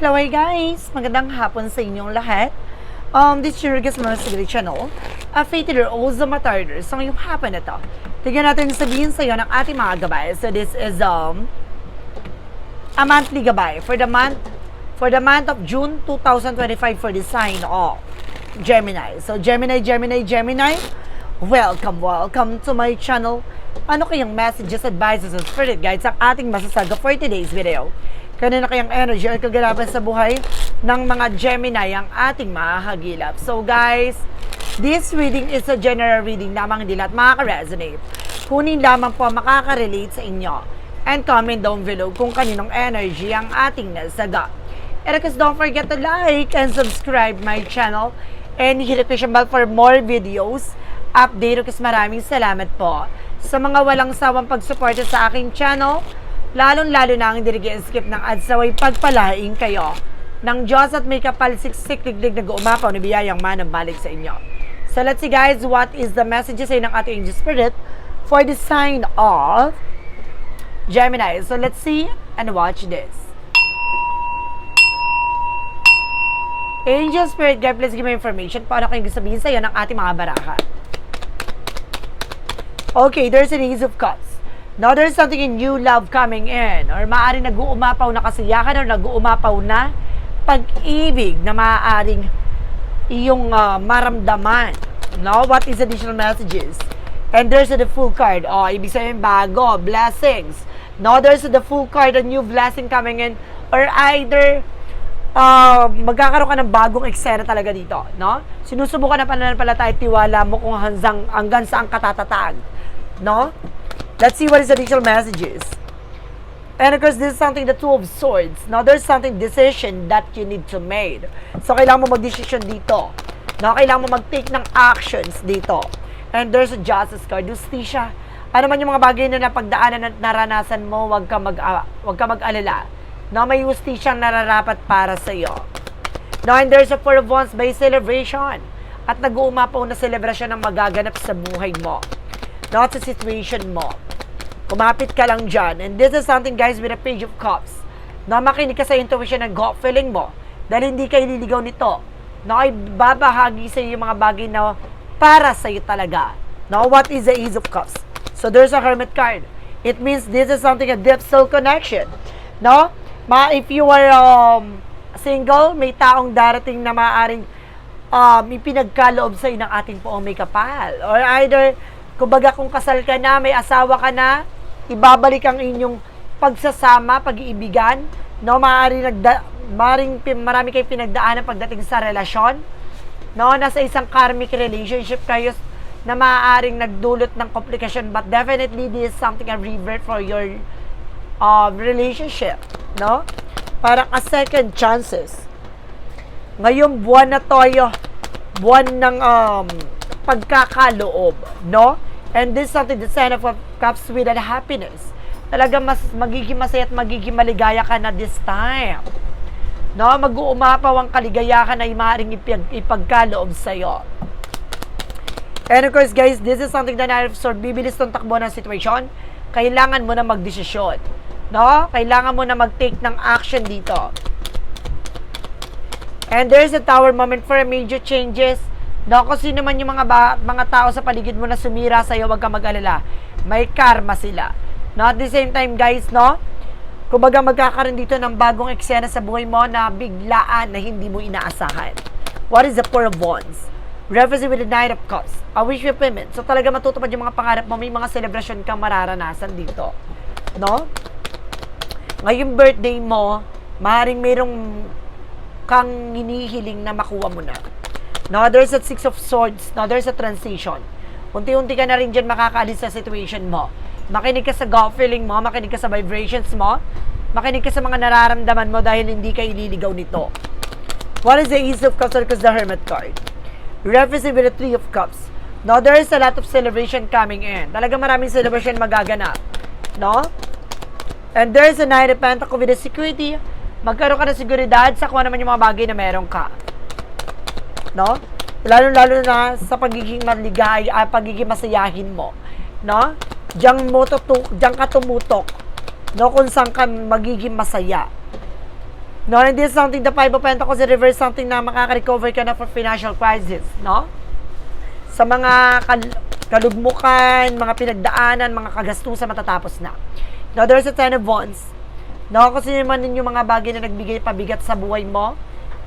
Hello, guys! Magandang hapon sa inyong lahat. Um, this is your guest mga Sigrid Channel. A fated or also matarders. So, ngayong hapon na to, tignan natin sabihin sa iyo ng ating mga gabay. So, this is um, a monthly gabay for the month for the month of June 2025 for the sign of Gemini. So, Gemini, Gemini, Gemini, welcome, welcome to my channel. Ano kayang messages, advices, and spirit guides ang ating masasaga for today's video? Kanina kayang energy at kaganapan sa buhay ng mga Gemini ang ating mahagilap. So guys, this reading is a general reading lamang hindi lahat makaka-resonate. Kunin lamang po makaka-relate sa inyo. And comment down below kung kaninong energy ang ating nasaga. And of don't forget to like and subscribe my channel and hit the notification bell for more videos. Update kasi maraming salamat po sa mga walang sawang pagsuporta sa aking channel lalong-lalo na ang hindi skip ng ads naway pagpalaing kayo ng Diyos at may kapalsiksik digdig na umapaw na biyayang manang balik sa inyo. So let's see guys, what is the messages ay ng ating angel spirit for the sign of Gemini. So let's see and watch this. Angel Spirit Guide, please give me information paano kayo sabihin sa iyo ng ating mga baraha. Okay, there's an Ace of Cups. Now, there's something in new love coming in. Or maaaring nag-uumapaw na kasiyakan or nag-uumapaw na pag-ibig na maaaring iyong uh, maramdaman. No? What is additional messages? And there's the full card. Oh, ibig sabihin bago, blessings. No, there's the full card, a new blessing coming in. Or either, uh, magkakaroon ka ng bagong eksena talaga dito, no? Sinusubukan na pananampalataya tiwala mo kung hanggang, hanggang saan katatatag, no? Let's see what is the additional messages. And of course, this is something, the Two of Swords. Now, there's something, decision that you need to make. So, kailangan mo mag-decision dito. No, kailangan mo mag-take ng actions dito. And there's a Justice card. Justicia. Ano man yung mga bagay na napagdaanan at naranasan mo, wag ka, mag, uh, wag ka mag-alala. No, may justicia nararapat para sa iyo. No, and there's a Four of Wands by celebration. At nag-uumapaw na celebration ang magaganap sa buhay mo. Not sa situation mo. Kumapit ka lang dyan. And this is something, guys, with a page of cups. Na makinig ka sa intuition and gut feeling mo. Dahil hindi ka ililigaw nito. Na ay babahagi sa iyo yung mga bagay na para sa iyo talaga. Now, what is the Ace of Cups? So, there's a Hermit card. It means this is something, a deep soul connection. No? Ma, if you are um, single, may taong darating na maaaring um, ipinagkaloob sa ng ating poong may kapal. Or either, kumbaga kung kasal ka na, may asawa ka na, ibabalik ang inyong pagsasama, pag-iibigan, no, maaari nagda, maring marami kayong pinagdaanan pagdating sa relasyon, no, nasa isang karmic relationship kayo na maaaring nagdulot ng komplikasyon, but definitely this is something a revert for your uh, relationship, no? Parang a second chances. Ngayong buwan na toyo, buwan ng um, pagkakaloob, no? And this is something the sign of cups with a happiness. Talaga mas magiging masaya at magiging maligaya ka na this time. No, mag-uumapaw ang kaligayahan na maaaring ipag ipagkaloob sa iyo. And of course, guys, this is something that I absorb. Bibilis tong takbo ng situation. Kailangan mo na magdesisyon. No? Kailangan mo na mag-take ng action dito. And there's a tower moment for major changes. Kung sino man yung mga ba, mga tao sa paligid mo na sumira sa iyo, wag ka mag-alala. May karma sila. No, at the same time, guys, no? Kumbaga magkakaroon dito ng bagong eksena sa buhay mo na biglaan na hindi mo inaasahan. What is the Four of Wands? Reference with the Knight of Cups. A wish fulfillment. So talaga matutupad yung mga pangarap mo. May mga celebration kang mararanasan dito. No? Ngayong birthday mo, maaaring mayroong kang hinihiling na makuha mo na. Now, there's a Six of Swords. Now, there's a transition. Unti-unti ka na rin dyan makakaalis sa situation mo. Makinig ka sa gut feeling mo, makinig ka sa vibrations mo, makinig ka sa mga nararamdaman mo dahil hindi ka ililigaw nito. What is the Ace of Cups or the Hermit card? Referencing with the Three of Cups. Now, there is a lot of celebration coming in. Talaga maraming celebration magaganap. No? And there is a Knight of Pentacles with the security. Magkaroon ka ng seguridad sa kung ano man yung mga bagay na meron ka. No? Lalo-lalo na sa pagiging maligay, uh, pagiging masayahin mo. No? Diyan mo tutu- diyan ka tumutok. No, kung saan ka magiging masaya. No, and this is something, the Five of Pentacles, in reverse something na makaka-recover ka na for financial crisis, no? Sa mga kal- kalugmukan, mga pinagdaanan, mga kagastusan matatapos na. Now, there's a Ten of Wands. No, kasi naman yung mga bagay na nagbigay pabigat sa buhay mo,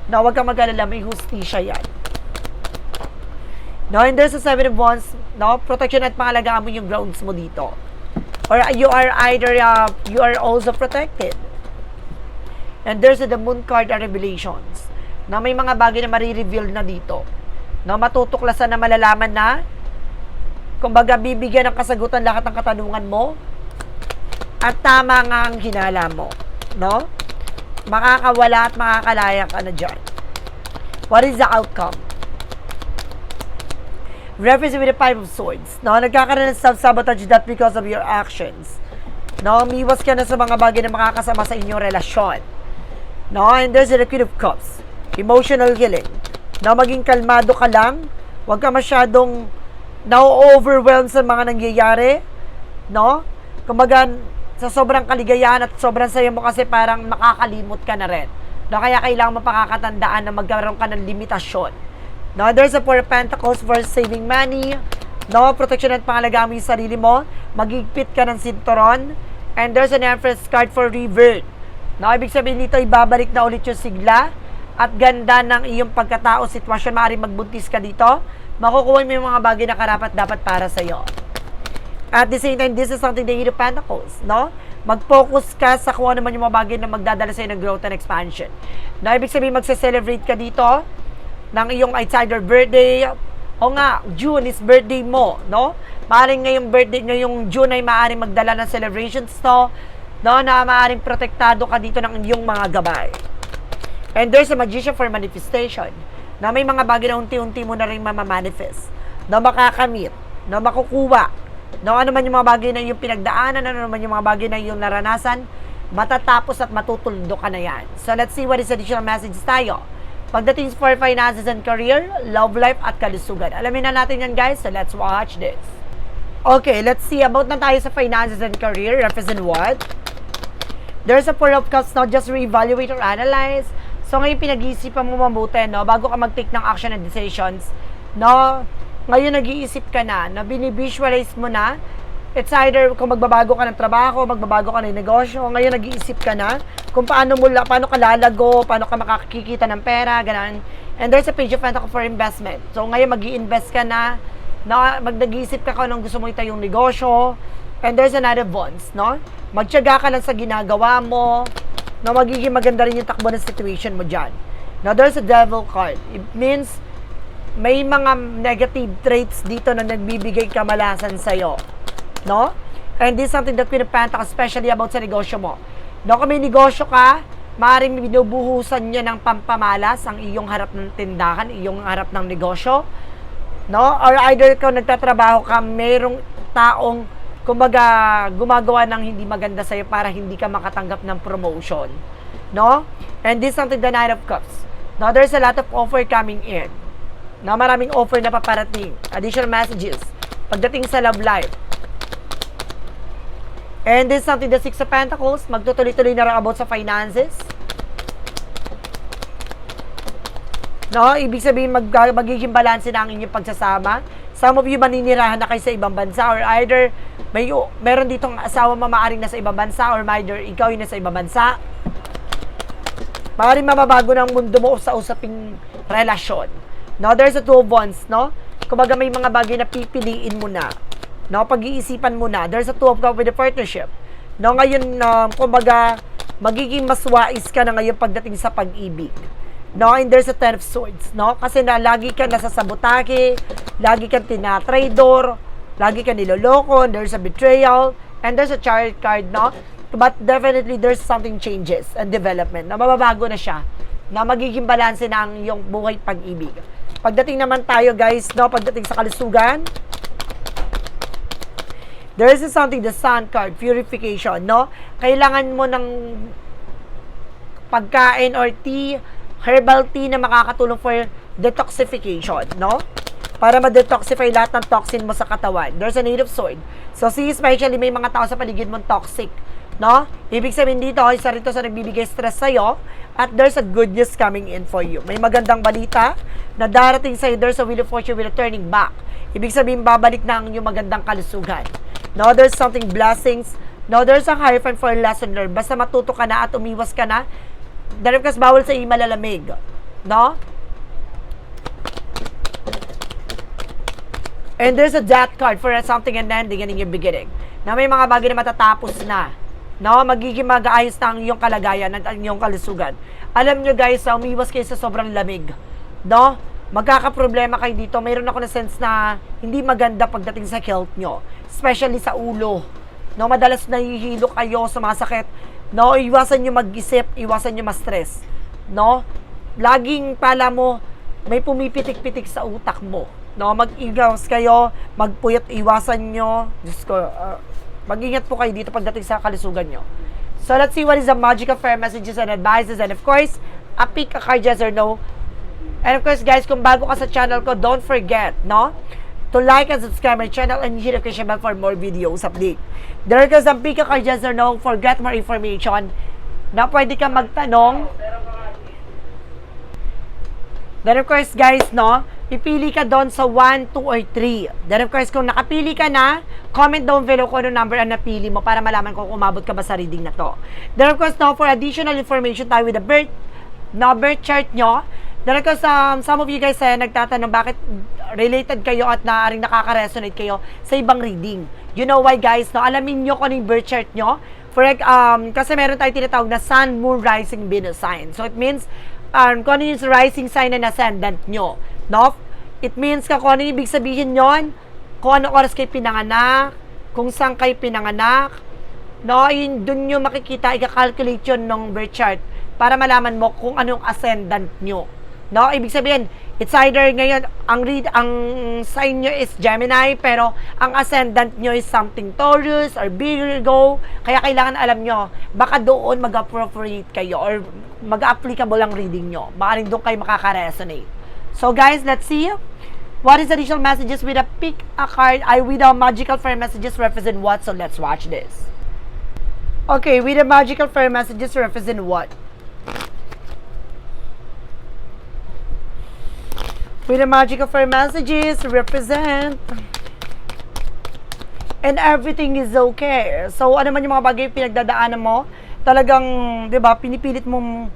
no, huwag kang mag-alala, may hustisya yan. No, and there's Seven of Wands, no, protection at pangalagaan mo yung grounds mo dito. Or you are either, uh, you are also protected. And there's the moon card and revelations na may mga bagay na marireveal na dito. Na matutuklasan na malalaman na kumbaga bibigyan ng kasagutan lahat ng katanungan mo at tama nga ang hinala mo. No? Makakawala at makakalaya ka na dyan. What is the outcome? Reference with the Five of Swords. No, nagkakaroon ng self-sabotage that because of your actions. No, umiwas ka na sa mga bagay na makakasama sa inyong relasyon. No, and there's the Queen of Cups. Emotional healing. No, maging kalmado ka lang. Huwag ka masyadong na-overwhelm sa mga nangyayari. No? Kumbaga, sa sobrang kaligayahan at sobrang saya mo kasi parang makakalimot ka na rin. No, kaya kailangan mo pakakatandaan na magkaroon ka ng limitasyon. No, there's a Four of Pentacles for saving money. No, protection at pangalagaan mo yung sarili mo. Magigpit ka ng sinturon. And there's an Empress card for revert. No, ibig sabihin dito, ibabalik na ulit yung sigla at ganda ng iyong pagkatao, sitwasyon. Maaaring magbuntis ka dito. Makukuha mo yung mga bagay na karapat dapat para sa'yo. At the same time, this is something the Eight of Pentacles, no? Mag-focus ka sa kung ano man yung mga bagay na magdadala sa'yo ng growth and expansion. Na ibig sabihin, magse-celebrate ka dito ng iyong outsider birthday. O nga, June is birthday mo, no? Maaring ngayong birthday, ngayong June ay maaring magdala ng celebrations to, no? Na maaring protektado ka dito ng iyong mga gabay. And there's a magician for manifestation na may mga bagay na unti-unti mo na rin mamamanifest na makakamit, na makukuha, na ano man yung mga bagay na yung pinagdaanan, ano man yung mga bagay na yung naranasan, matatapos at matutuldo ka na yan. So let's see what is additional message tayo. Pagdating for finances and career, love life at kalusugan. Alamin na natin yan guys, so let's watch this. Okay, let's see. About na tayo sa finances and career. Represent what? There's a four of cups, not just reevaluate or analyze. So, ngayon pinag-iisipan mo mabuti, no? Bago ka mag-take ng action and decisions, no? Ngayon nag-iisip ka na, na binivisualize mo na. It's either kung magbabago ka ng trabaho, magbabago ka ng negosyo, ngayon nag-iisip ka na kung paano mo, paano ka lalago, paano ka makakikita ng pera, ganun. And there's a page of Pentacle for investment. So, ngayon mag invest ka na, na mag nag-iisip ka kung gusto mo itayong negosyo, and there's another bonds, no? Magtiyaga ka lang sa ginagawa mo, na magiging maganda rin yung takbo ng situation mo dyan. Now, there's a devil card. It means, may mga negative traits dito na nagbibigay kamalasan sa'yo. No? And this is something that of Pentacles, especially about sa negosyo mo. No, kung may negosyo ka, maaaring binubuhusan niya ng pampamalas ang iyong harap ng tindahan, iyong harap ng negosyo. No? Or either kung nagtatrabaho ka, mayroong taong kumbaga gumagawa ng hindi maganda sa'yo para hindi ka makatanggap ng promotion. No? And this is something the Nine of Cups. Now, there's a lot of offer coming in. Na maraming offer na paparating. Additional messages. Pagdating sa love life. And this is something the Six of Pentacles. Magtutuloy-tuloy na rin about sa finances. No, ibig sabihin mag, magiging balanse na ang inyong pagsasama. Some of you maninirahan na kayo sa ibang bansa or either may meron ditong asawa mamaaring nasa ibang bansa or either ikaw yung nasa ibang bansa. Maaaring mababago ng mundo mo sa usaping relasyon. No, there's a two of wands, no? Kumbaga may mga bagay na pipiliin mo na. No, pag-iisipan mo na. There's a two of cups with a partnership. No, ngayon, um, kumbaga, magiging mas wais ka na ngayon pagdating sa pag-ibig. No, and there's a ten of swords, no? Kasi na lagi ka nasa sabotake, lagi kang tinatraidor, lagi ka niloloko, there's a betrayal, and there's a chariot card, no? But definitely, there's something changes and development na mababago na siya na magiging balanse na ang iyong buhay pag-ibig. Pagdating naman tayo, guys, no? Pagdating sa kalusugan, there is something, the sun card, purification, no? Kailangan mo ng pagkain or tea, herbal tea na makakatulong for detoxification, no? Para ma-detoxify lahat ng toxin mo sa katawan. There's a native sword. So, see, especially may mga tao sa paligid mong toxic. No? Ibig sabihin dito, isa rito sa nagbibigay stress sa'yo at there's a good news coming in for you. May magandang balita na darating sa'yo. There's a wheel of fortune with a turning back. Ibig sabihin, babalik na ang iyong magandang kalusugan. No, there's something blessings. No, there's a higher fund for a lesson learned. Basta matuto ka na at umiwas ka na. Dahil kasi bawal sa iyo malalamig. No? And there's a death card for something and ending and in your beginning. Na may mga bagay na matatapos na. No, magiging mag-aayos na ang iyong kalagayan at ang iyong kalusugan. Alam nyo guys, umiwas kayo sa sobrang lamig. No? Magkakaproblema kayo dito. Mayroon ako na sense na hindi maganda pagdating sa health nyo. Especially sa ulo. No, madalas nahihilo kayo, sumasakit. No, iwasan nyo mag-isip, iwasan nyo ma-stress. No? Laging pala mo, may pumipitik-pitik sa utak mo. No, mag-igas kayo, magpuyat, iwasan nyo. Diyos ko, uh, mag-ingat po kayo dito pagdating sa kalusugan nyo. So, let's see what is the magical fair messages and advices. And of course, a pick a card, yes or no. And of course, guys, kung bago ka sa channel ko, don't forget, no? To like and subscribe my channel and hit the notification bell for more videos update. There goes ang pick a card, yes or no. For get more information, na pwede ka magtanong Then of course guys, no, pipili ka doon sa 1, 2, or 3. Then of course, kung nakapili ka na, comment down below kung ano number ang napili mo para malaman kung umabot ka ba sa reading na to. Then of course, no, for additional information tayo with the birth, no, birth chart nyo. Course, um, some of you guys eh, nagtatanong bakit related kayo at naaring nakaka-resonate kayo sa ibang reading. You know why guys, no, alamin nyo kung ano birth chart nyo. For, um, kasi meron tayong tinatawag na Sun, Moon, Rising, Venus sign. So it means, um, kung ano yung rising sign and ascendant nyo. No? It means ka kung ano ibig sabihin yon, kung ano oras kayo pinanganak, kung saan kayo pinanganak, no, yun, dun nyo makikita, ika-calculate yun ng birth chart para malaman mo kung anong ascendant nyo. No, ibig sabihin, it's either ngayon, ang read, ang sign nyo is Gemini, pero ang ascendant nyo is something Taurus or Virgo, kaya kailangan alam nyo, baka doon mag-appropriate kayo or mag-applicable ang reading nyo. Baka rin doon kayo makaka-resonate. So guys, let's see. What is additional messages with a pick a card? I with a magical fairy messages represent what? So let's watch this. Okay, with the magical fairy messages represent what? With the magical fairy messages represent and everything is okay. So, ano man yung mga bagay pinagdadaanan mo, talagang, di ba, pinipilit mong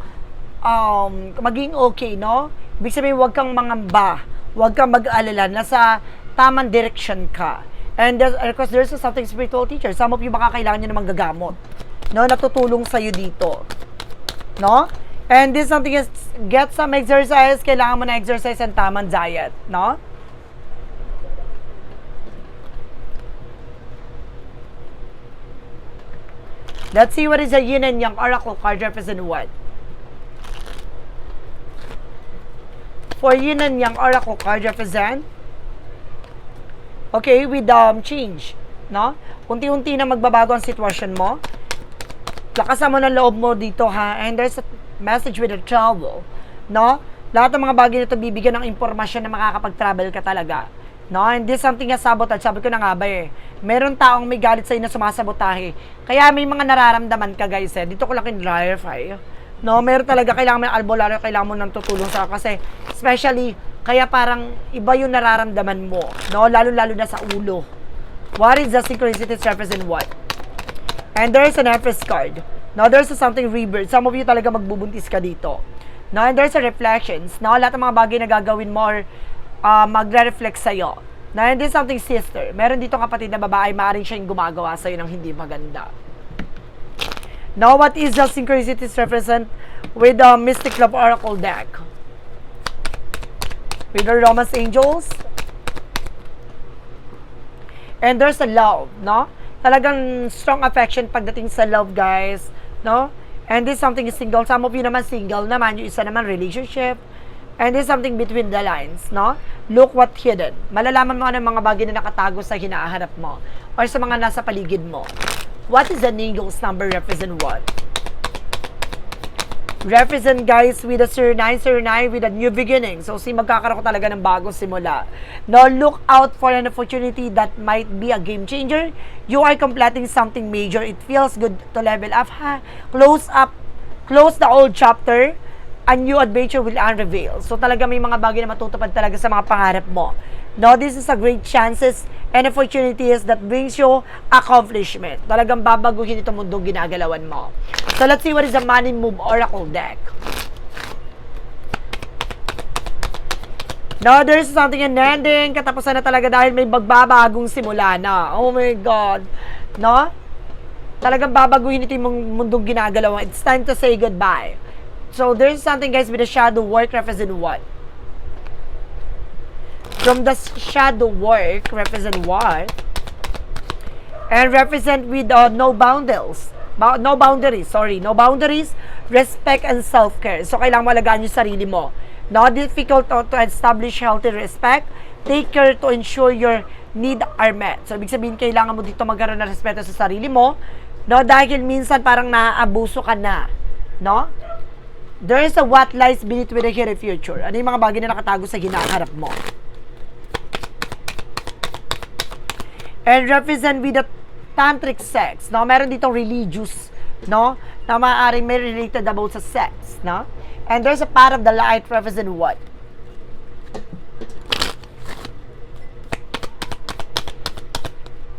um, maging okay, no? Ibig sabihin, huwag kang mangamba, huwag kang mag-alala, nasa tamang direction ka. And there's, of there's something spiritual teacher. Some of you baka kailangan nyo namang gagamot. No, natutulong sa'yo dito. No? And this something is, get some exercise, kailangan mo na exercise and tamang diet. No? Let's see what is a yin and yang oracle card represent what? For yin and yang oracle card represent Okay, with um, change, no? Unti-unti na magbabago ang sitwasyon mo. Lakasan mo ng loob mo dito, ha? And there's a message with a travel, no? Lahat ng mga bagay nito bibigyan ng impormasyon na makakapag-travel ka talaga. No, and this something na sabotage. Sabi ko na nga ba eh. Meron taong may galit sa'yo na sumasabotahe. Kaya may mga nararamdaman ka guys eh. Dito ko lang kin-clarify. No, meron talaga kailangan ng albularyo, kailangan mo ng tutulong sa kasi especially kaya parang iba yung nararamdaman mo, no? Lalo-lalo na sa ulo. What is the synchronicity represent what? And there's an Empress card. No, there's something rebirth. Some of you talaga magbubuntis ka dito. No, and there's a reflections. No, lahat ng mga bagay na gagawin mo or uh, magre-reflect sa'yo. No, and there's something sister. Meron dito kapatid na babae, maaaring siya yung gumagawa sa'yo ng hindi maganda. Now, what is the synchronicities represent with the Mystic Love Oracle deck? With the Romance Angels. And there's a love, no? Talagang strong affection pagdating sa love, guys. No? And this something is single. Some of you naman single naman. Yung isa naman relationship. And this something between the lines, no? Look what hidden. Malalaman mo ano mga bagay na nakatago sa hinaharap mo or sa mga nasa paligid mo. What is the Eagles number represent what? Represent guys with a 0909 with a new beginning. So si magkakaroon ko talaga ng bagong simula. No, look out for an opportunity that might be a game changer. You are completing something major. It feels good to level up. Ha? Close up, close the old chapter. A new adventure will unreveal. So talaga may mga bagay na matutupad talaga sa mga pangarap mo. No, this is a great chances and opportunities that brings you accomplishment. Talagang babaguhin itong mundong ginagalawan mo. So let's see what is the Money Move Oracle deck. No, there's something in ending. Katapusan na talaga dahil may magbabagong simula na. Oh my God. No? Talagang babaguhin ito yung mundong ginagalawan. It's time to say goodbye. So there's something guys with the shadow work represent what? From the shadow work represent what? And represent with uh, no boundaries. No boundaries, sorry. No boundaries, respect and self-care. So kailangan mo alagaan yung sarili mo. Not difficult to, establish healthy respect. Take care to ensure your need are met. So ibig sabihin kailangan mo dito magkaroon ng respeto sa sarili mo. No, dahil minsan parang naaabuso ka na. No? There is a what lies beneath with the hidden future. Ano yung mga bagay na nakatago sa hinaharap mo? And represent with the tantric sex. No? Meron ditong religious, no? Na maaaring may related about sa sex, no? And there's a part of the light represent what?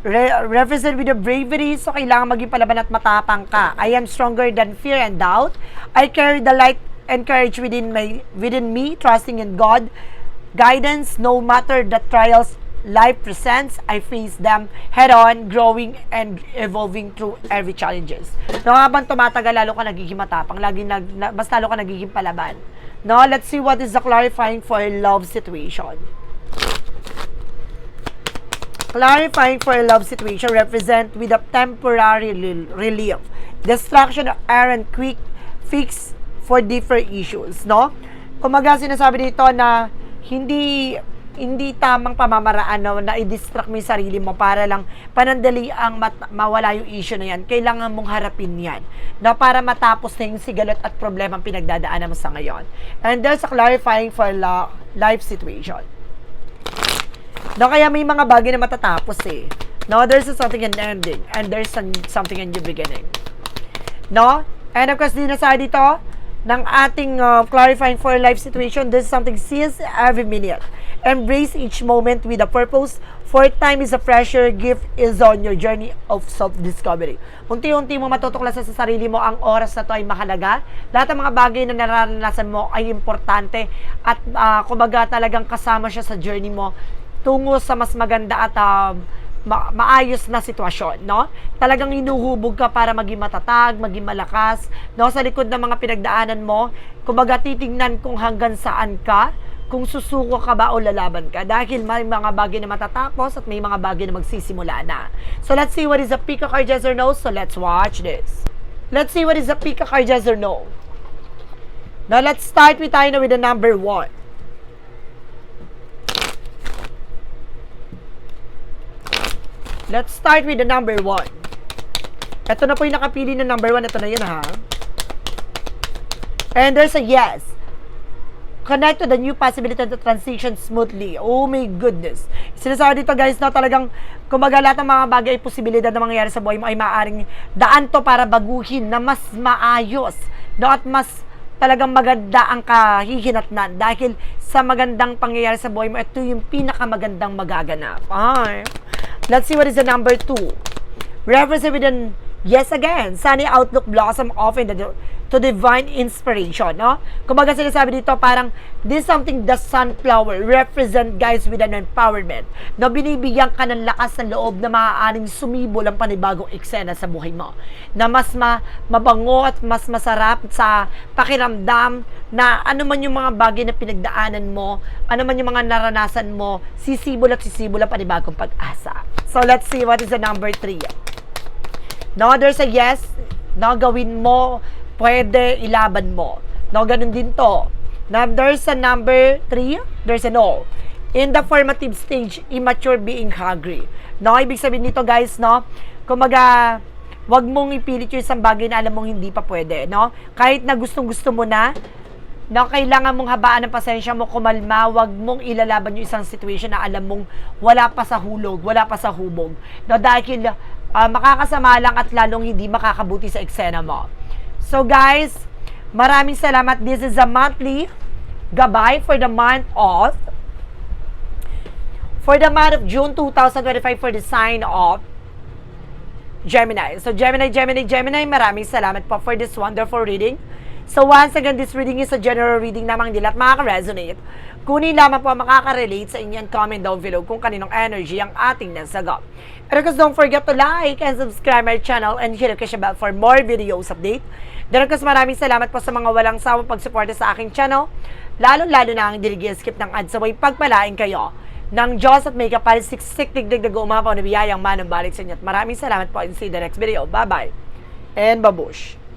Re- represent with the bravery, so kailangan maging palaban at matapang ka. I am stronger than fear and doubt. I carry the light and courage within my within me, trusting in God, guidance no matter the trials life presents, I face them head on, growing and evolving through every challenges. No, habang tumatagal, lalo ka nagiging matapang, lagi nag, na, mas lalo ka nagiging palaban. No, let's see what is the clarifying for a love situation. Clarifying for a love situation represent with a temporary rel- relief. Distraction aren't quick fix for different issues, no? Kumaga sinasabi dito na hindi hindi tamang pamamaraan no, na i-distract mo yung sarili mo para lang panandali ang mat- mawala yung issue na yan. Kailangan mong harapin yan na para matapos na yung sigalot at problema ang pinagdadaanan mo sa ngayon. And there's a clarifying for la- life situation. No, kaya may mga bagay na matatapos eh. No, there's a something in ending and there's some, something in new beginning. No? And of course, din na sa dito, ng ating uh, clarifying for life situation, there's something seize every minute. Embrace each moment with a purpose, for time is a pressure, gift is on your journey of self-discovery. Unti-unti mo matutuklasan sa sarili mo ang oras na to ay mahalaga. Lahat ng mga bagay na nararanasan mo ay importante at uh, kumbaga talagang kasama siya sa journey mo tungo sa mas maganda at uh, ma- maayos na sitwasyon, no? Talagang inuhubog ka para maging matatag, maging malakas, no? Sa likod ng mga pinagdaanan mo, kumbaga titingnan kung hanggang saan ka, kung susuko ka ba o lalaban ka dahil may mga bagay na matatapos at may mga bagay na magsisimula na. So let's see what is a peacock or yes or no. So let's watch this. Let's see what is a peacock or yes or no. Now let's start with tayo with the number one. Let's start with the number one. Ito na po yung nakapili ng number one. Ito na yun ha. And there's a yes. Connect to the new possibility to transition smoothly. Oh my goodness. Sinasabi dito guys na talagang kumaga lahat ng mga bagay ay posibilidad na mangyayari sa buhay mo ay maaaring daan to para baguhin na mas maayos. No? At mas talagang maganda ang kahihinatnan dahil sa magandang pangyayari sa buhay mo, ito yung pinakamagandang magaganap. Ay. Let's see what is the number two. Reference with an yes again. Sunny outlook blossom often the, to divine inspiration, no? Kumbaga sinasabi dito parang this something the sunflower represent guys with an empowerment na binibigyan ka ng lakas ng loob na maaaring sumibol ang panibagong eksena sa buhay mo na mas ma, mabango at mas masarap sa pakiramdam na ano man yung mga bagay na pinagdaanan mo ano man yung mga naranasan mo sisibol at sisibol ang panibagong pag-asa so let's see what is the number three No, there's a yes. No, gawin mo. Pwede, ilaban mo. No, ganun din to. Now, there's a number three. There's a no. In the formative stage, immature being hungry. No, ibig sabihin nito guys, no? Kumaga, wag mong ipilit yung isang bagay na alam mong hindi pa pwede, no? Kahit na gustong-gusto mo na, na kailangan mong habaan ng pasensya mo, kumalma, wag mong ilalaban yung isang situation na alam mong wala pa sa hulog, wala pa sa hubog. No, dahil ah, makakasama lang at lalong hindi makakabuti sa eksena mo. So guys, maraming salamat. This is a monthly gabay for the month of for the month of June 2025 for the sign of Gemini. So Gemini, Gemini, Gemini, maraming salamat po for this wonderful reading. So once again, this reading is a general reading lamang din at makaka-resonate. Kunin lamang po makaka-relate sa inyo and comment down below kung kaninong energy ang ating nasagap. Pero guys, don't forget to like and subscribe my channel and hit the bell for more videos update. Pero guys, maraming salamat po sa mga walang sawang pagsuporta sa aking channel. Lalo-lalo na ang skip ng ads away pagpalain kayo ng Diyos at may kapal siksik digdig na umapaw na biyayang manang balik sa inyo. At maraming salamat po and see the next video. Bye-bye and babush!